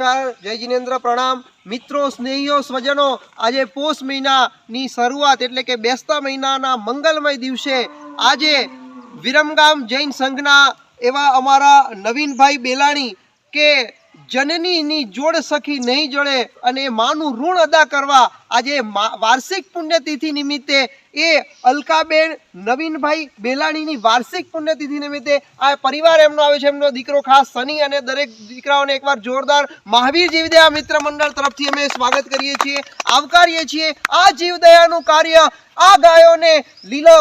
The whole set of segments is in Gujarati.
નમસ્કાર, જય જિનેન્દ્ર પ્રણામ. મિત્રો, સ્નેહીઓ, સ્વજનો, આજે પોષ મહિનાની શરૂઆત એટલે કે બેસતા મહિનાના મંગલમય દિવસે આજે વિરમગામ જૈન સંઘના એવા અમારા નવીનભાઈ બેલાણી કે જનનીની જોડ સખી નહીં જોડે અને માનું ઋણ અદા કરવા આજે વાર્ષિક પુણ્યતિથિ નિમિત્તે એ અલકાબેન નવીનભાઈ બેલાણીની વાર્ષિક પુણ્યતિથિ નિમિત્તે આ પરિવાર એમનો આવે છે, એમનો દીકરો ખાસ સની અને દરેક દીકરાઓને એકવાર જોરદાર મહાવીર જીવદયા મિત્ર મંડળ તરફથી અમે સ્વાગત કરીએ છીએ, આવકારીએ છીએ. આ જીવદયાનું કાર્ય, આ ગાયોને લીલો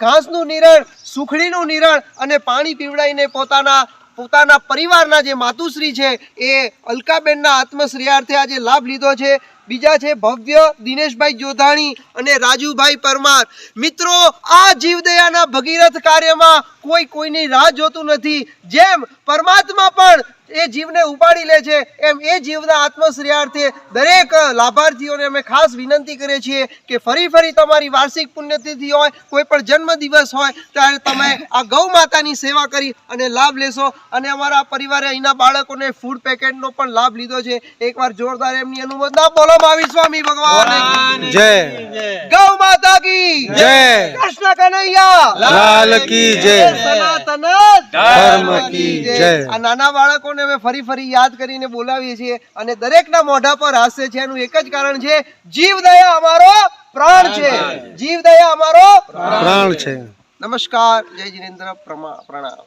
ઘાસનું નિરણ, સુખડીનું નિરણ અને પાણી પીવડાવીને પોતાના પોતાના પરિવારના જે માતુશ્રી છે એ અલકાબેનના આત્મશ્રેયાર્થે આજે લાભ લીધો છે. બીજા છે ભવ્ય દિનેશભાઈ જોધાણી અને રાજુભાઈ પરમાર. મિત્રો, આ જીવદયાના ભગીરથ કાર્યમાં કોઈ કોઈની રાહ જોતું નથી. જેમ પરમાત્મા પણ એ જીવને ઉપાડી લે છે, એમ એ જીવના આત્મશ્રેયાર્થે દરેક લાભાર્થીઓને અમે ખાસ વિનંતી કરીએ છીએ કે ફરી ફરી તમારી વાર્ષિક પુણ્યતિથિ હોય, કોઈ પણ જન્મ દિવસ હોય, ત્યારે તમે આ ગૌ માતાની સેવા કરી અને લાભ લેશો. અને અમારા પરિવારે અહીંના બાળકોને ફૂડ પેકેટનો પણ લાભ લીધો છે. એકવાર જોરદાર એમની અનુમોદના. બોલો મહાવીર સ્વામી ભગવાન. જય. ગૌ માતા કી. જય. કૃષ્ણ કનૈયા. લાલ કી જય. સનાતન ધર્મ કી જય. આ નાના બાળકોને અમે ફરી ફરી યાદ કરીને બોલાવીએ છીએ અને દરેકના મોઢા પર હાસ્ય છે. એનું એક જ કારણ છે જીવદયા અમારો પ્રાણ છે. જીવદયા અમારો પ્રાણ છે. નમસ્કાર. જય જીનેન્દ્ર પ્રણામ.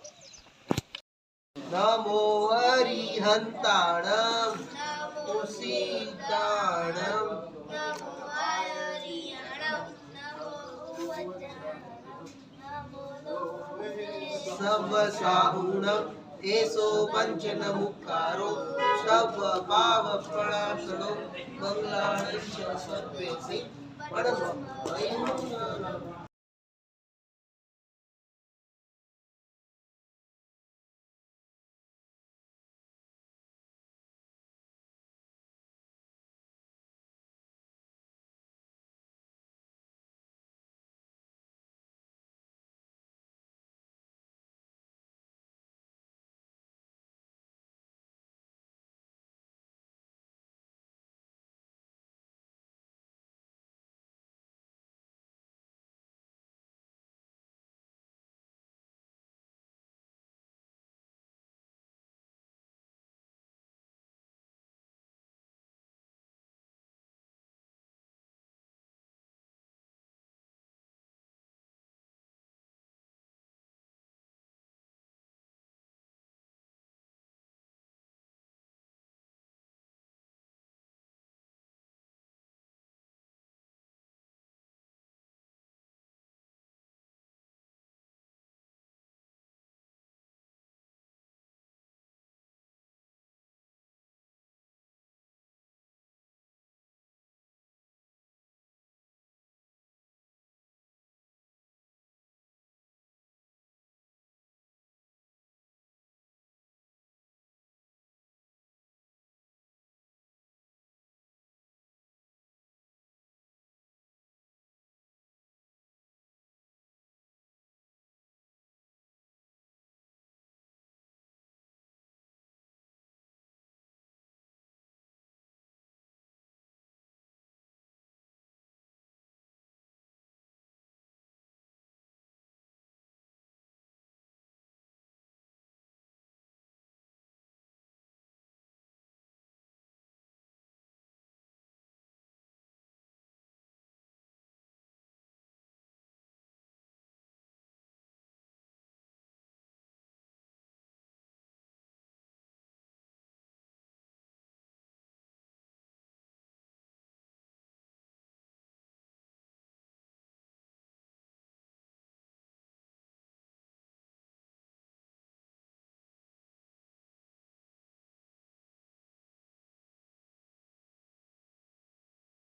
નમો હરિહંતાણમ. ઉસીતાણમ સબ સાહુણમ એસો પંચન મુખારો સબ ભાવ પ્રણાસનો મંગલાણસ્ય સર્વે સિદ્ધ પરમ